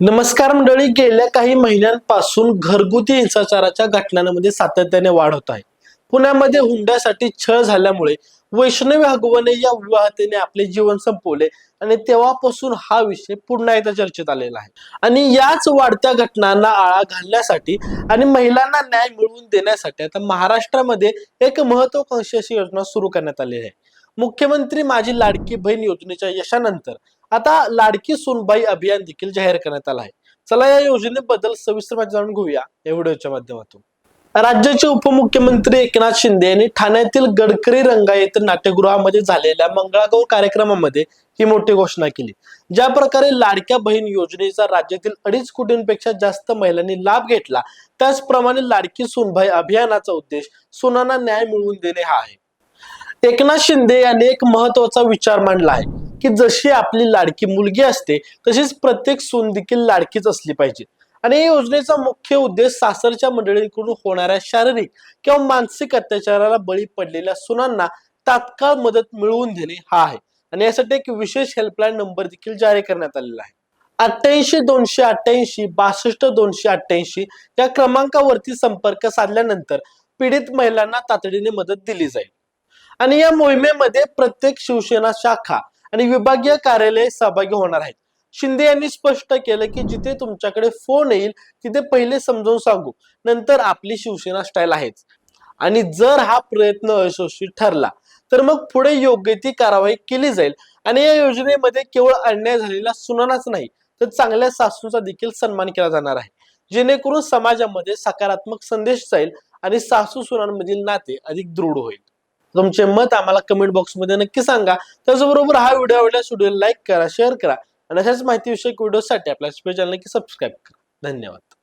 नमस्कार मंडळी गेल्या काही महिन्यांपासून घरगुती हिंसाचाराच्या घटनांमध्ये सातत्याने वाढ होत आहे. पुण्यामध्ये हुंड्यासाठी छळ झाल्यामुळे वैष्णवी हगवणे या विवाहतेने आपले जीवन संपवले आणि तेव्हापासून हा विषय पुन्हा एकदा चर्चेत आलेला आहे. आणि याच वाढत्या घटनांना आळा घालण्यासाठी आणि महिलांना न्याय मिळवून देण्यासाठी आता महाराष्ट्रामध्ये एक महत्वाकांक्षी अशी योजना सुरू करण्यात आली आहे. मुख्यमंत्री माझी लाडकी बहीण योजनेच्या यशानंतर आता लाडकी सुनबाई अभियान देखील जाहीर करण्यात आलं आहे. चला या योजनेबद्दल सविस्तर माहिती जाणून घेऊया या व्हिडिओच्या माध्यमातून. राज्याचे उपमुख्यमंत्री एकनाथ शिंदे यांनी ठाण्यातील गडकरी रंगा नाट्यगृहामध्ये झालेल्या मंगळागौर कार्यक्रमामध्ये ही मोठी घोषणा केली. ज्या प्रकारे लाडक्या बहीण योजनेचा राज्यातील अडीच कोटींपेक्षा जास्त महिलांनी लाभ घेतला त्याचप्रमाणे लाडकी सुनभाई अभियानाचा उद्देश सुनांना न्याय मिळवून देणे हा आहे. एकनाथ शिंदे यांनी एक महत्त्वाचा विचार मांडला आहे. की जशी आपली लाडकी मुलगी असते तशीच प्रत्येक सून देखील लाडकीच असली पाहिजे. आणि या योजनेचा मुख्य उद्देश सासरच्या मंडळींकडून होणाऱ्या शारीरिक किंवा मानसिक अत्याचाराला बळी पडलेल्या सुनांना तात्काळ मदत मिळवून देणे हा आहे. आणि यासाठी एक विशेष हेल्पलाईन नंबर देखील जारी करण्यात आलेला आहे. अठ्ठ्याऐंशी दोनशे अठ्ठ्याऐंशी बासष्ट दोनशे अठ्ठ्याऐंशी या क्रमांकावरती संपर्क साधल्यानंतर पीडित महिलांना तातडीने मदत दिली जाईल. आणि या मोहिमेमध्ये प्रत्येक शिवसेना शाखा आणि विभागीय कार्यालय सहभागी होणार आहेत. शिंदे यांनी स्पष्ट केलं की जिथे तुमच्याकडे फोन येईल तिथे पहिले समजावून सांगू. नंतर आपली शिवसेना स्टाईल आहेच. आणि जर हा प्रयत्न अयशस्वी ठरला तर मग पुढे योग्य ती कारवाई केली जाईल. आणि या योजनेमध्ये केवळ अन्याय झालेला सुनानाच नाही तर चांगल्या सासूचा देखील सन्मान केला जाणार आहे. जेणेकरून समाजामध्ये सकारात्मक संदेश जाईल आणि सासू सुनांमधील नाते अधिक दृढ होईल. तुमचे मत आम्हाला कमेंट बॉक्समध्ये नक्की सांगा. त्याचबरोबर हा व्हिडिओ आवडल्यास व्हिडिओ लाईक करा शेअर करा. आणि अशाच माहितीविषयक व्हिडिओसाठी आपल्या स्पेशल नक्की सबस्क्राईब करा. धन्यवाद.